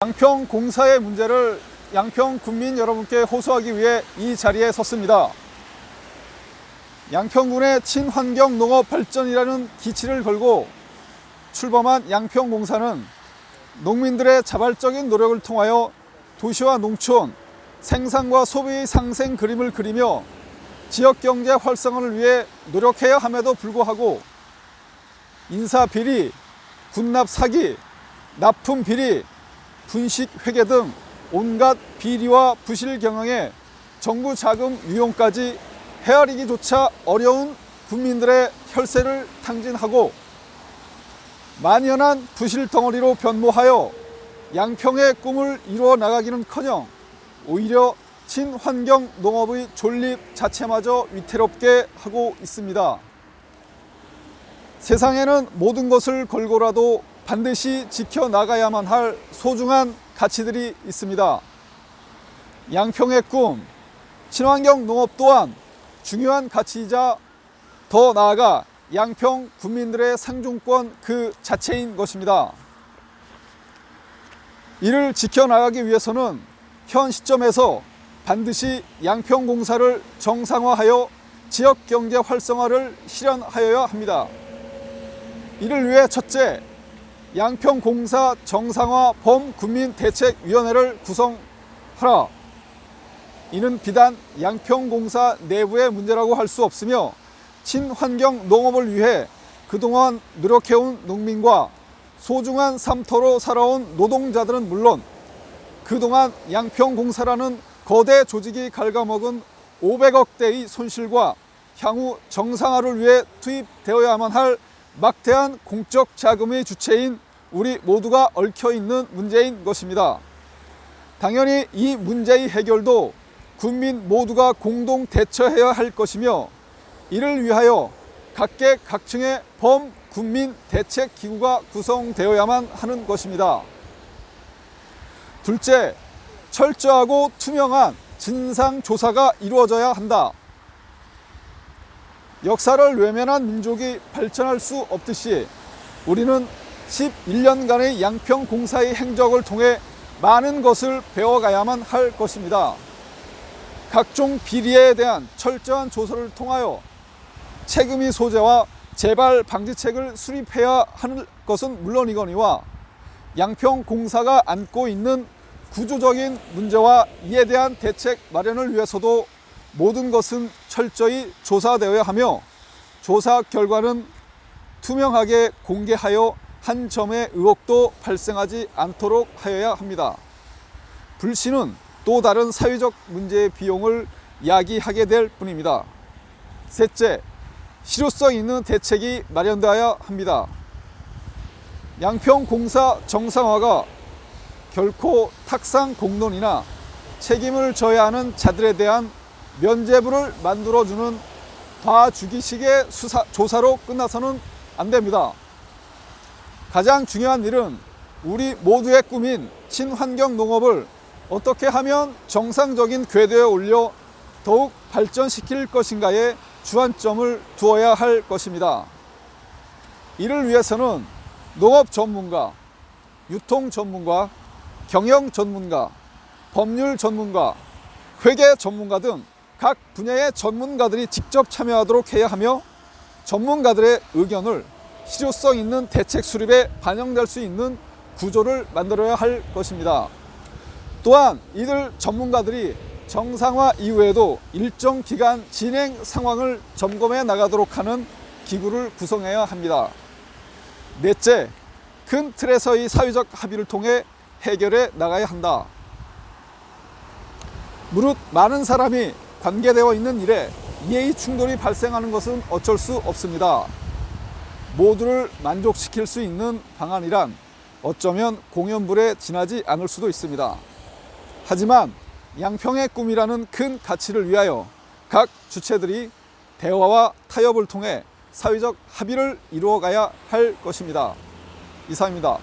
양평 공사의 문제를 양평 군민 여러분께 호소하기 위해 이 자리에 섰습니다. 양평군의 친환경 농업 발전이라는 기치를 걸고 출범한 양평 공사는 농민들의 자발적인 노력을 통하여 도시와 농촌, 생산과 소비의 상생 그림을 그리며 지역 경제 활성화를 위해 노력해야 함에도 불구하고 인사 비리, 군납 사기, 납품 비리, 분식 회계 등 온갖 비리와 부실 경영에 정부 자금 유용까지 헤아리기조차 어려운 국민들의 혈세를 탕진하고 만연한 부실 덩어리로 변모하여 양평의 꿈을 이루어 나가기는커녕 오히려 친환경 농업의 존립 자체마저 위태롭게 하고 있습니다. 세상에는 모든 것을 걸고라도 반드시 지켜나가야만 할 소중한 가치들이 있습니다. 양평의 꿈, 친환경 농업 또한 중요한 가치이자 더 나아가 양평 국민들의 상중권 그 자체인 것입니다. 이를 지켜나가기 위해서는 현 시점에서 반드시 양평공사를 정상화하여 지역 경제 활성화를 실현하여야 합니다. 이를 위해 첫째, 양평공사 정상화 범국민대책위원회를 구성하라. 이는 비단 양평공사 내부의 문제라고 할 수 없으며 친환경 농업을 위해 그동안 노력해온 농민과 소중한 삼터로 살아온 노동자들은 물론 그동안 양평공사라는 거대 조직이 갉아먹은 500억 대의 손실과 향후 정상화를 위해 투입되어야만 할 막대한 공적 자금의 주체인 우리 모두가 얽혀 있는 문제인 것입니다. 당연히 이 문제의 해결도 국민 모두가 공동 대처해야 할 것이며 이를 위하여 각계 각층의 범국민 대책 기구가 구성되어야만 하는 것입니다. 둘째, 철저하고 투명한 진상 조사가 이루어져야 한다. 역사를 외면한 민족이 발전할 수 없듯이 우리는 11년간의 양평 공사의 행적을 통해 많은 것을 배워가야만 할 것입니다. 각종 비리에 대한 철저한 조사를 통하여 책임의 소재와 재발 방지책을 수립해야 하는 것은 물론이거니와 양평 공사가 안고 있는 구조적인 문제와 이에 대한 대책 마련을 위해서도 모든 것은 철저히 조사되어야 하며 조사 결과는 투명하게 공개하여 한 점의 의혹도 발생하지 않도록 하여야 합니다. 불신은 또 다른 사회적 문제의 비용을 야기하게 될 뿐입니다. 셋째, 실효성 있는 대책이 마련되어야 합니다. 양평공사 정상화가 결코 탁상 공론이나 책임을 져야 하는 자들에 대한 면죄부를 만들어주는 봐주기식의 수사, 조사로 끝나서는 안 됩니다. 가장 중요한 일은 우리 모두의 꿈인 친환경 농업을 어떻게 하면 정상적인 궤도에 올려 더욱 발전시킬 것인가에 주안점을 두어야 할 것입니다. 이를 위해서는 농업 전문가, 유통 전문가, 경영 전문가, 법률 전문가, 회계 전문가 등 각 분야의 전문가들이 직접 참여하도록 해야 하며 전문가들의 의견을 실효성 있는 대책 수립에 반영될 수 있는 구조를 만들어야 할 것입니다. 또한 이들 전문가들이 정상화 이후에도 일정 기간 진행 상황을 점검해 나가도록 하는 기구를 구성해야 합니다. 넷째, 큰 틀에서의 사회적 합의를 통해 해결해 나가야 한다. 무릇 많은 사람이 관계되어 있는 일에 이해의 충돌이 발생하는 것은 어쩔 수 없습니다. 모두를 만족시킬 수 있는 방안이란 어쩌면 공연불에 지나지 않을 수도 있습니다. 하지만 양평의 꿈이라는 큰 가치를 위하여 각 주체들이 대화와 타협을 통해 사회적 합의를 이루어가야 할 것입니다. 이상입니다.